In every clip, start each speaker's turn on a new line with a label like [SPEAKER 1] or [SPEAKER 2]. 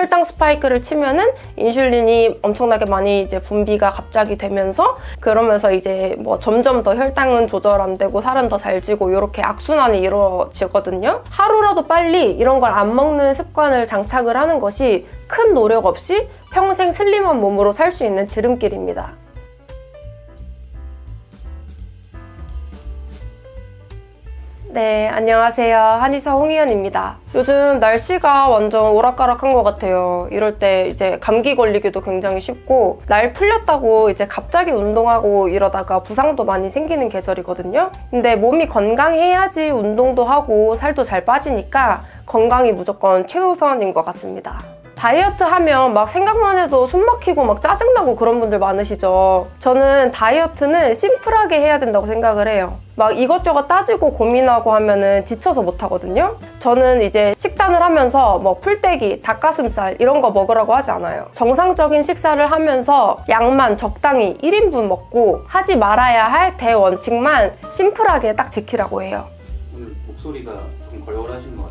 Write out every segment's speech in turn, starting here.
[SPEAKER 1] 혈당 스파이크를 치면은 인슐린이 엄청나게 많이 이제 분비가 갑자기 되면서 그러면서 이제 뭐 점점 더 혈당은 조절 안 되고 살은 더 잘 찌고 이렇게 악순환이 이루어지거든요. 하루라도 빨리 이런 걸 안 먹는 습관을 장착을 하는 것이 큰 노력 없이 평생 슬림한 몸으로 살 수 있는 지름길입니다. 네, 안녕하세요. 한의사 홍희연입니다. 요즘 날씨가 완전 오락가락한 것 같아요. 이럴 때 이제 감기 걸리기도 굉장히 쉽고, 날 풀렸다고 이제 갑자기 운동하고 이러다가 부상도 많이 생기는 계절이거든요. 근데 몸이 건강해야지 운동도 하고 살도 잘 빠지니까 건강이 무조건 최우선인 것 같습니다. 다이어트 하면 막 생각만 해도 숨 막히고 막 짜증나고 그런 분들 많으시죠. 저는 다이어트는 심플하게 해야 된다고 생각을 해요. 막 이것저것 따지고 고민하고 하면은 지쳐서 못 하거든요. 저는 이제 식단을 하면서 뭐 풀떼기, 닭가슴살 이런 거 먹으라고 하지 않아요. 정상적인 식사를 하면서 양만 적당히 1인분 먹고 하지 말아야 할 대원칙만 심플하게 딱 지키라고 해요.
[SPEAKER 2] 오늘 목소리가 좀 걸걸하신 것 같은데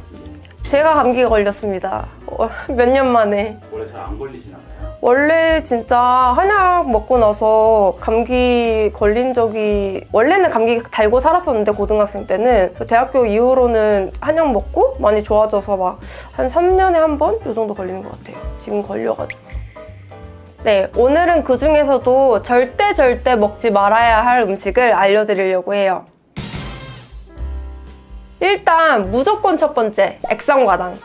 [SPEAKER 1] 제가 감기 걸렸습니다. 어, 몇년 만에.
[SPEAKER 2] 원래 잘 안 걸리시나 봐요?
[SPEAKER 1] 원래 진짜 한약 먹고 나서 감기 걸린 적이 원래는 감기 달고 살았었는데 고등학생 때는 대학교 이후로는 한약 먹고 많이 좋아져서 막 한 3년에 한번이 정도 걸리는 것 같아요. 지금 걸려가지고. 네, 오늘은 그 중에서도 절대 절대 먹지 말아야 할 음식을 알려드리려고 해요. 일단 무조건 첫 번째 액상과당.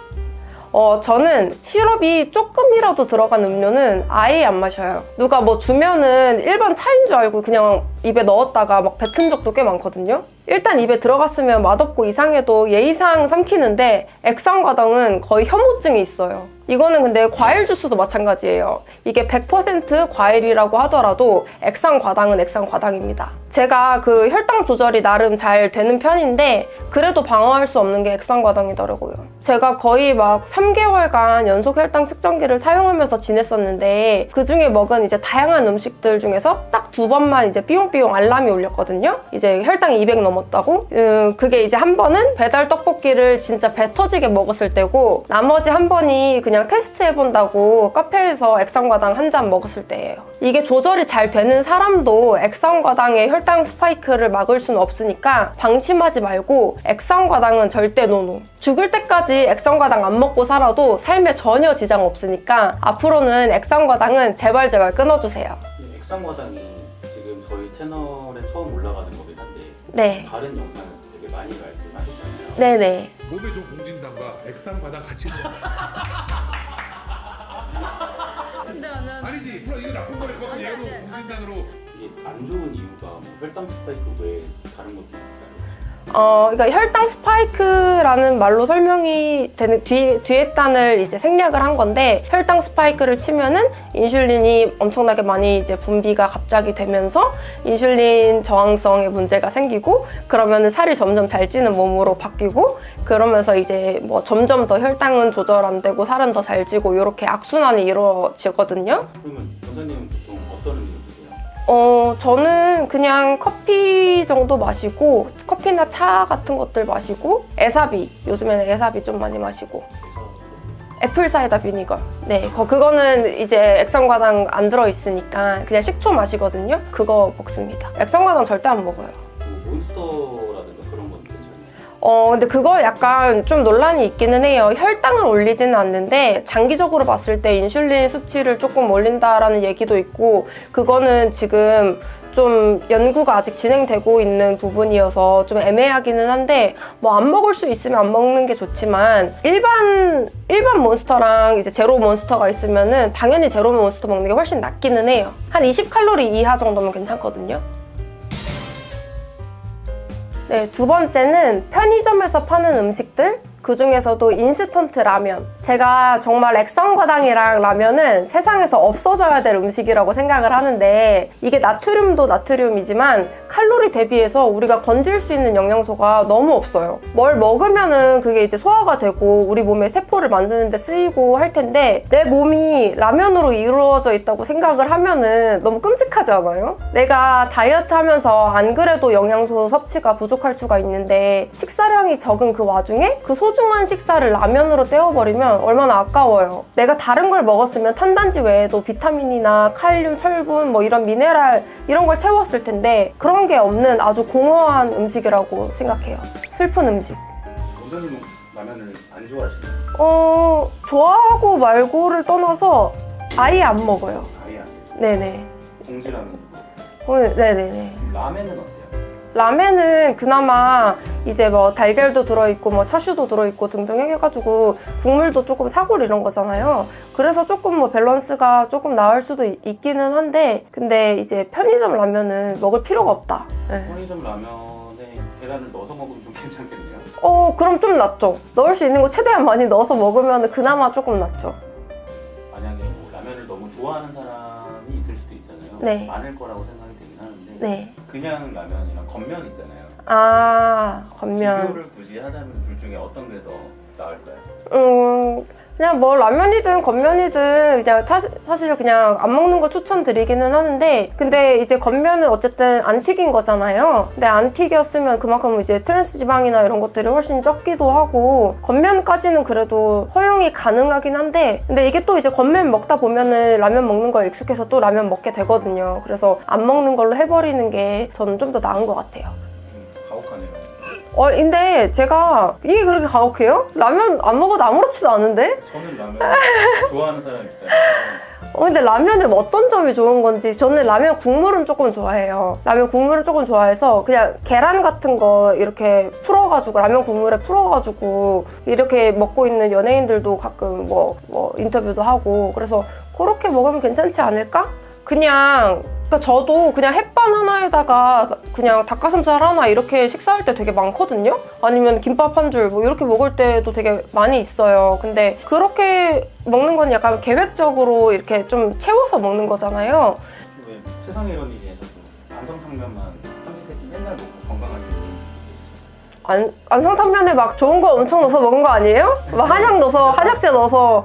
[SPEAKER 1] 어, 저는 시럽이 조금이라도 들어간 음료는 아예 안 마셔요. 누가 뭐 주면은 일반 차인 줄 알고 그냥 입에 넣었다가 막 뱉은 적도 꽤 많거든요. 일단 입에 들어갔으면 맛없고 이상해도 예의상 삼키는데 액상 과당은 거의 혐오증이 있어요. 이거는 근데 과일 주스도 마찬가지예요. 이게 100% 과일이라고 하더라도 액상 과당은 액상 과당입니다. 제가 그 혈당 조절이 나름 잘 되는 편인데 그래도 방어할 수 없는 게 액상 과당이더라고요. 제가 거의 막 3개월간 연속 혈당 측정기를 사용하면서 지냈었는데 그 중에 먹은 이제 다양한 음식들 중에서 딱 두 번만 이제 삐용 삐용 알람이 울렸거든요. 이제 혈당이 200 넘었다고. 음, 그게 이제 한 번은 배달 떡볶이를 진짜 배 터지게 먹었을 때고 나머지 한 번이 그냥 테스트 해본다고 카페에서 액상과당 한 잔 먹었을 때예요. 이게 조절이 잘 되는 사람도 액상과당의 혈당 스파이크를 막을 수는 없으니까 방심하지 말고 액상과당은 절대 노노. 죽을 때까지 액상과당 안 먹고 살아도 삶에 전혀 지장 없으니까 앞으로는 액상과당은 제발 제발 끊어주세요.
[SPEAKER 2] 이 액상과당이 채널에 처음 올라가는 거긴 한데
[SPEAKER 1] 네.
[SPEAKER 2] 다른 영상에서 되게 많이 말씀하셨잖아요
[SPEAKER 1] 네네.
[SPEAKER 3] 몸에 좋은 공진단과 액상바당 같이.
[SPEAKER 4] 근데 나는
[SPEAKER 3] 아니지, 그럼 이거 나쁜 거니까
[SPEAKER 4] 아니,
[SPEAKER 3] 얘로
[SPEAKER 4] 아니.
[SPEAKER 3] 공진단으로
[SPEAKER 2] 이게 안 좋은 이유가 뭐 혈당 스파이크 외에 다른 것도 있을까요?
[SPEAKER 1] 어, 그러니까 혈당 스파이크라는 말로 설명이 되는 뒤, 뒤에 단을 이제 생략을 한 건데 혈당 스파이크를 치면은 인슐린이 엄청나게 많이 이제 분비가 갑자기 되면서 인슐린 저항성에 문제가 생기고 그러면은 살이 점점 잘 찌는 몸으로 바뀌고 그러면서 이제 뭐 점점 더 혈당은 조절 안 되고 살은 더 잘 찌고 이렇게 악순환이 이루어지거든요.
[SPEAKER 2] 그러면 원장님은 보통 어떤?
[SPEAKER 1] 어, 저는 그냥 커피 정도 마시고, 커피나 차 같은 것들 마시고, 에사비. 요즘에는 에사비 좀 많이 마시고. 애플 사이다 비니걸. 네, 거- 그거는 이제 액상과당 안 들어있으니까 그냥 식초 마시거든요. 그거 먹습니다. 액상과당 절대 안 먹어요.
[SPEAKER 2] 뭐 몬스터
[SPEAKER 1] 어, 근데 그거 약간 좀 논란이 있기는 해요. 혈당을 올리지는 않는데 장기적으로 봤을 때 인슐린 수치를 조금 올린다라는 얘기도 있고 그거는 지금 좀 연구가 아직 진행되고 있는 부분이어서 좀 애매하기는 한데 뭐 안 먹을 수 있으면 안 먹는 게 좋지만 일반 일반 몬스터랑 이제 제로 몬스터가 있으면은 당연히 제로 몬스터 먹는 게 훨씬 낫기는 해요. 한 20칼로리 이하 정도면 괜찮거든요. 네, 두 번째는 편의점에서 파는 음식들. 그 중에서도 인스턴트 라면. 제가 정말 액상과당이랑 라면은 세상에서 없어져야 될 음식이라고 생각을 하는데 이게 나트륨도 나트륨이지만 칼로리 대비해서 우리가 건질 수 있는 영양소가 너무 없어요. 뭘 먹으면은 그게 이제 소화가 되고 우리 몸에 세포를 만드는데 쓰이고 할 텐데 내 몸이 라면으로 이루어져 있다고 생각을 하면은 너무 끔찍하지 않아요? 내가 다이어트 하면서 안 그래도 영양소 섭취가 부족할 수가 있는데 식사량이 적은 그 와중에 그 소중한 식사를 라면으로 때워버리면 먹으면 얼마나 아까워요. 내가 다른 걸 먹었으면 탄단지 외에도 비타민이나 칼륨, 철분, 뭐 이런 미네랄 이런 걸 채웠을 텐데 그런 게 없는 아주 공허한 음식이라고 생각해요. 슬픈 음식.
[SPEAKER 2] 원장님은 라면을 안 좋아하시나요?
[SPEAKER 1] 어, 좋아하고 말고를 떠나서 아예 안 먹어요.
[SPEAKER 2] 아예 안.
[SPEAKER 1] 네네.
[SPEAKER 2] 봉지라면
[SPEAKER 1] 어, 네네네.
[SPEAKER 2] 라면은 어때요?
[SPEAKER 1] 라멘은 그나마 이제 뭐 달걀도 들어있고 뭐 차슈도 들어있고 등등 해가지고 국물도 조금 사골 이런 거잖아요. 그래서 조금 뭐 밸런스가 조금 나을 수도 있- 있기는 한데 근데 이제 편의점 라면은 먹을 필요가 없다. 네.
[SPEAKER 2] 편의점 라면에 계란을 넣어서 먹으면 좀 괜찮겠네요.
[SPEAKER 1] 어 그럼 좀 낫죠. 넣을 수 있는 거 최대한 많이 넣어서 먹으면 그나마 조금 낫죠.
[SPEAKER 2] 만약에 뭐 라면을 너무 좋아하는 사람이 있을 수도 있잖아요.
[SPEAKER 1] 네.
[SPEAKER 2] 많을 거라고 하는데
[SPEAKER 1] 네.
[SPEAKER 2] 그냥 라면이랑 겉면 있잖아요.
[SPEAKER 1] 아 겉면.
[SPEAKER 2] 비교를 굳이 하자면 둘 중에 어떤 게 더 나을까요?
[SPEAKER 1] 음, 그냥 뭐 라면이든 겉면이든 그냥 사실, 그냥 안 먹는 거 추천드리기는 하는데 근데 이제 겉면은 어쨌든 안 튀긴 거잖아요. 근데 안 튀겼으면 그만큼 이제 트랜스 지방이나 이런 것들이 훨씬 적기도 하고 겉면까지는 그래도 허용이 가능하긴 한데 근데 이게 또 이제 겉면 먹다 보면은 라면 먹는 거에 익숙해서 또 라면 먹게 되거든요. 그래서 안 먹는 걸로 해버리는 게 저는 좀 더 나은 것
[SPEAKER 2] 같아요.
[SPEAKER 1] 어, 근데 제가 이게 그렇게 가혹해요? 라면 안 먹어도 아무렇지도 않은데?
[SPEAKER 2] 저는 라면 좋아하는 사람 있잖아요.
[SPEAKER 1] 어, 근데 라면의 어떤 점이 좋은 건지 저는 라면 국물은 조금 좋아해요. 라면 국물을 조금 좋아해서 그냥 계란 같은 거 이렇게 풀어가지고 라면 국물에 풀어가지고 이렇게 먹고 있는 연예인들도 가끔 뭐, 뭐 인터뷰도 하고 그래서 그렇게 먹으면 괜찮지 않을까? 그냥 그러니까 저도 그냥 햇반 하나에다가 그냥 닭가슴살 하나 이렇게 식사할 때 되게 많거든요. 아니면 김밥 한 줄 뭐 이렇게 먹을 때도 되게 많이 있어요. 근데 그렇게 먹는 건 약간 계획적으로 이렇게 좀 채워서 먹는 거잖아요.
[SPEAKER 2] 왜 세상에 이런 일이 해서 안성탕면만 삼시세끼 맨날 먹고 건강하게
[SPEAKER 1] 안, 안성탕면에 막 좋은 거 엄청 넣어서 먹은 거 아니에요? 막 한약 넣어서 한약재 넣어서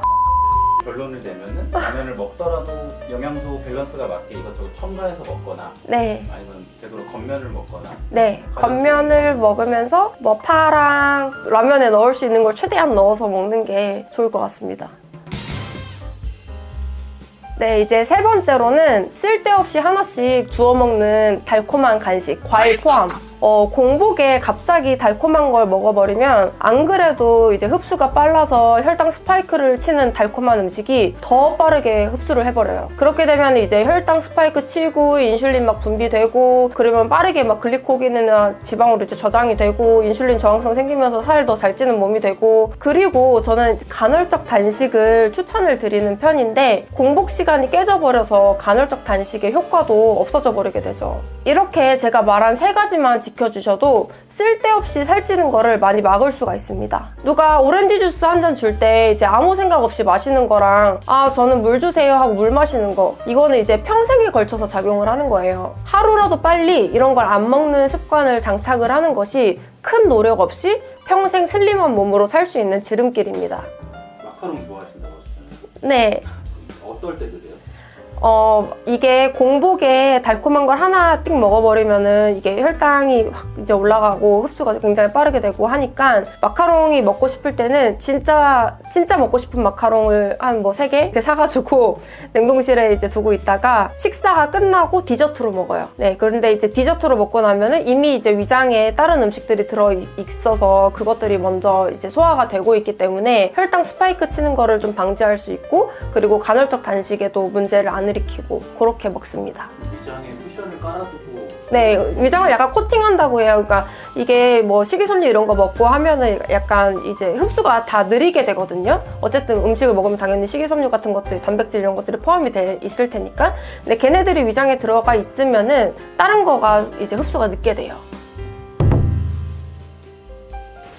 [SPEAKER 2] 결론을 내면은 라면을 먹더라도 영양소 밸런스가 맞게 이것저것 첨가해서 먹거나
[SPEAKER 1] 네.
[SPEAKER 2] 아니면 되도록 겉면을 먹거나
[SPEAKER 1] 네, 겉면을 먹으면서 뭐 파랑 라면에 넣을 수 있는 걸 최대한 넣어서 먹는 게 좋을 것 같습니다. 네, 이제 세 번째로는 쓸데없이 하나씩 주워 먹는 달콤한 간식, 과일 포함. 어, 공복에 갑자기 달콤한 걸 먹어버리면 안 그래도 이제 흡수가 빨라서 혈당 스파이크를 치는 달콤한 음식이 더 빠르게 흡수를 해버려요. 그렇게 되면 이제 혈당 스파이크 치고 인슐린 막 분비되고 그러면 빠르게 막 글리코겐이나 지방으로 이제 저장이 되고 인슐린 저항성 생기면서 살 더 잘 찌는 몸이 되고 그리고 저는 간헐적 단식을 추천을 드리는 편인데 공복 시간이 깨져버려서 간헐적 단식의 효과도 없어져 버리게 되죠. 이렇게 제가 말한 세 가지만 지켜주셔도 쓸데없이 살찌는 거를 많이 막을 수가 있습니다. 누가 오렌지 주스 한 잔 줄 때 이제 아무 생각 없이 마시는 거랑 아 저는 물 주세요 하고 물 마시는 거 이거는 이제 평생에 걸쳐서 작용을 하는 거예요. 하루라도 빨리 이런 걸 안 먹는 습관을 장착을 하는 것이 큰 노력 없이 평생 슬림한 몸으로 살 수 있는 지름길입니다.
[SPEAKER 2] 마카롱 좋아하신다고 하셨잖아요.
[SPEAKER 1] 네.
[SPEAKER 2] 어떨 때 드세요?
[SPEAKER 1] 어, 이게 공복에 달콤한 걸 하나 띡 먹어버리면은 이게 혈당이 확 이제 올라가고 흡수가 굉장히 빠르게 되고 하니까 마카롱이 먹고 싶을 때는 진짜, 진짜 먹고 싶은 마카롱을 한 뭐 세 개 사가지고 냉동실에 이제 두고 있다가 식사가 끝나고 디저트로 먹어요. 네, 그런데 이제 디저트로 먹고 나면은 이미 이제 위장에 다른 음식들이 들어 있- 있어서 그것들이 먼저 이제 소화가 되고 있기 때문에 혈당 스파이크 치는 거를 좀 방지할 수 있고 그리고 간헐적 단식에도 문제를 안 일으키고 그렇게 먹습니다.
[SPEAKER 2] 위장에 쿠션을 깔아두고
[SPEAKER 1] 네, 위장을 약간 코팅한다고 해요. 그러니까 이게 뭐 식이섬유 이런 거 먹고 하면은 약간 이제 흡수가 다 느리게 되거든요. 어쨌든 음식을 먹으면 당연히 식이섬유 같은 것들, 단백질 이런 것들이 포함이 돼 있을 테니까. 근데 걔네들이 위장에 들어가 있으면은 다른 거가 이제 흡수가 늦게 돼요.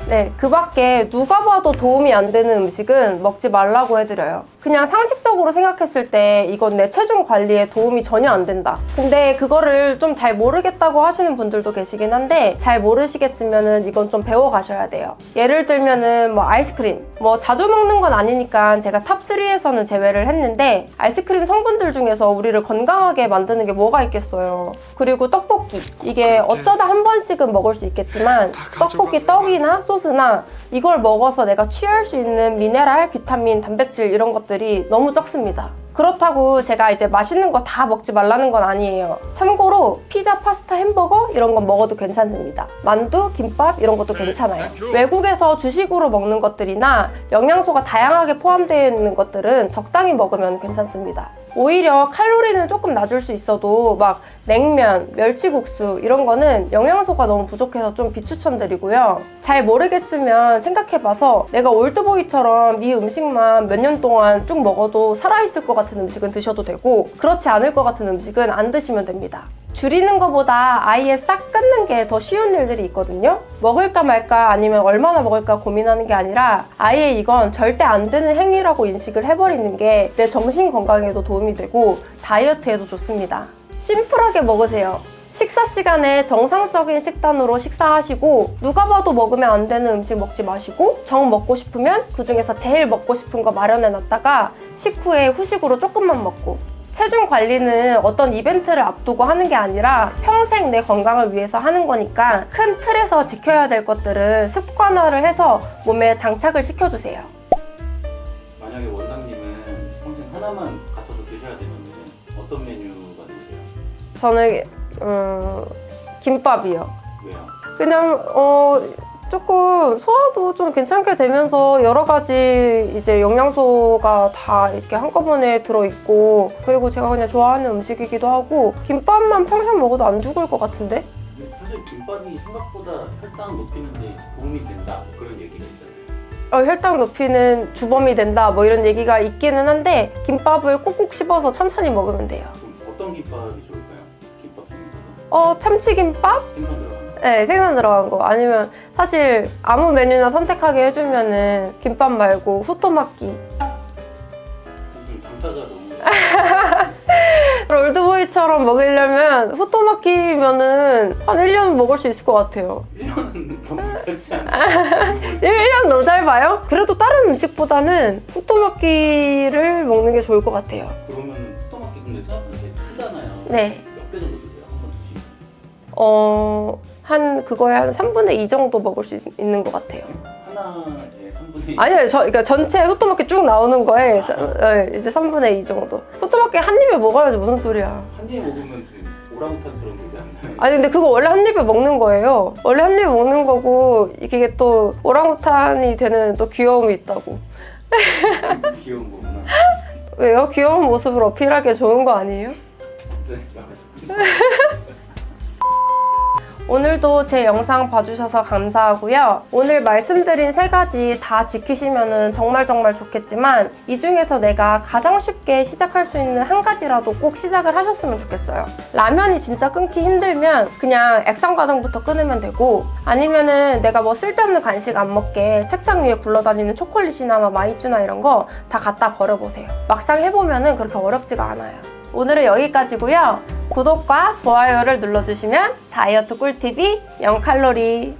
[SPEAKER 1] 네, 그 밖에 누가 봐도 도움이 안 되는 음식은 먹지 말라고 해드려요. 그냥 상식적으로 생각했을 때 이건 내 체중 관리에 도움이 전혀 안 된다. 근데 그거를 좀 잘 모르겠다고 하시는 분들도 계시긴 한데 잘 모르시겠으면은 이건 좀 배워 가셔야 돼요. 예를 들면은 뭐 아이스크림. 뭐 자주 먹는 건 아니니까 제가 탑3에서는 제외를 했는데 아이스크림 성분들 중에서 우리를 건강하게 만드는 게 뭐가 있겠어요. 그리고 떡볶이. 이게 어쩌다 한 번씩은 먹을 수 있겠지만 떡볶이 떡이나 소스나 이걸 먹어서 내가 취할 수 있는 미네랄, 비타민, 단백질 이런 것들 이 너무 적습니다. 그렇다고 제가 이제 맛있는 거 다 먹지 말라는 건 아니에요. 참고로 피자, 파스타, 햄버거 이런 건 먹어도 괜찮습니다. 만두, 김밥 이런 것도 괜찮아요. 외국에서 주식으로 먹는 것들이나 영양소가 다양하게 포함되어 있는 것들은 적당히 먹으면 괜찮습니다. 오히려 칼로리는 조금 낮을 수 있어도 막 냉면, 멸치국수 이런 거는 영양소가 너무 부족해서 좀 비추천드리고요. 잘 모르겠으면 생각해봐서 내가 올드보이처럼 이 음식만 몇 년 동안 쭉 먹어도 살아있을 것 같은 음식은 드셔도 되고 그렇지 않을 것 같은 음식은 안 드시면 됩니다. 줄이는 것보다 아예 싹 끊는 게 더 쉬운 일들이 있거든요. 먹을까 말까 아니면 얼마나 먹을까 고민하는 게 아니라 아예 이건 절대 안 되는 행위라고 인식을 해버리는 게 내 정신 건강에도 도움이 되고 다이어트에도 좋습니다. 심플하게 먹으세요. 식사 시간에 정상적인 식단으로 식사하시고 누가 봐도 먹으면 안 되는 음식 먹지 마시고 정 먹고 싶으면 그 중에서 제일 먹고 싶은 거 마련해 놨다가 식후에 후식으로 조금만 먹고 체중 관리는 어떤 이벤트를 앞두고 하는 게 아니라 평생 내 건강을 위해서 하는 거니까 큰 틀에서 지켜야 될 것들은 습관화를 해서 몸에 장착을 시켜주세요.
[SPEAKER 2] 만약에 원장님은 평생 하나만 갖춰서 드셔야 되면 어떤 메뉴가 좋으세요?
[SPEAKER 1] 저는 음, 김밥이요.
[SPEAKER 2] 왜요?
[SPEAKER 1] 그냥 어 조금 소화도 좀 괜찮게 되면서 여러 가지 이제 영양소가 다 이렇게 한꺼번에 들어있고 그리고 제가 그냥 좋아하는 음식이기도 하고 김밥만 평생 먹어도 안 죽을 것 같은데?
[SPEAKER 2] 근데 사실 김밥이 생각보다 혈당 높이는데 도움이 된다 그런 얘기가 있잖아요.
[SPEAKER 1] 어, 혈당 높이는 주범이 된다 뭐 이런 얘기가 있기는 한데 김밥을 꼭꼭 씹어서 천천히 먹으면 돼요.
[SPEAKER 2] 그럼 어떤 김밥이
[SPEAKER 1] 어 참치김밥?
[SPEAKER 2] 생선 들어간 거.
[SPEAKER 1] 네, 생선 들어간 거. 아니면 사실 아무 메뉴나 선택하게 해주면은 김밥 말고
[SPEAKER 2] 당사자 너무
[SPEAKER 1] 올드보이처럼 먹으려면 후토마키면은 한 1년 먹을 수 있을 것 같아요.
[SPEAKER 2] 1년은 너무 짧지 않아요?
[SPEAKER 1] 1년 너무 짧아요? 그래도 다른 음식보다는 후토마키를 먹는 게 좋을 것 같아요.
[SPEAKER 2] 그러면 토마토 근데 생각보다 되게 크잖아요.
[SPEAKER 1] 네.
[SPEAKER 2] 몇개 정도 드세요?
[SPEAKER 1] 어, 한 그거에 한 3분의 2 정도 먹을 수 있, 있는 것 같아요.
[SPEAKER 2] 하나에 3분의 2
[SPEAKER 1] 아니요, 저, 그러니까 전체 후토마키 쭉 나오는 거에 네, 이제 3분의 2 정도. 후토마키 한 입에 먹어야지 무슨 소리야.
[SPEAKER 2] 한 입에 먹으면 좀 오랑우탄처럼 되지 않나요?
[SPEAKER 1] 아니 근데 그거 원래 한 입에 먹는 거예요. 원래 한 입에 먹는 거고 이게 또 오랑우탄이 되는 또 귀여움이 있다고.
[SPEAKER 2] 귀여운 거구나.
[SPEAKER 1] 왜요? 귀여운 모습을 어필하기 좋은 거 아니에요?
[SPEAKER 2] 네, 알겠습니다.
[SPEAKER 1] 오늘도 제 영상 봐주셔서 감사하고요. 오늘 말씀드린 세 가지 다 지키시면 정말 정말 좋겠지만 이 중에서 내가 가장 쉽게 시작할 수 있는 한 가지라도 꼭 시작을 하셨으면 좋겠어요. 라면이 진짜 끊기 힘들면 그냥 액상과당부터 끊으면 되고 아니면은 내가 뭐 쓸데없는 간식 안 먹게 책상 위에 굴러다니는 초콜릿이나 막 마이쮸나 이런 거 다 갖다 버려보세요. 막상 해보면은 그렇게 어렵지가 않아요. 오늘은 여기까지고요. 구독과 좋아요를 눌러주시면 다이어트 꿀팁이 0칼로리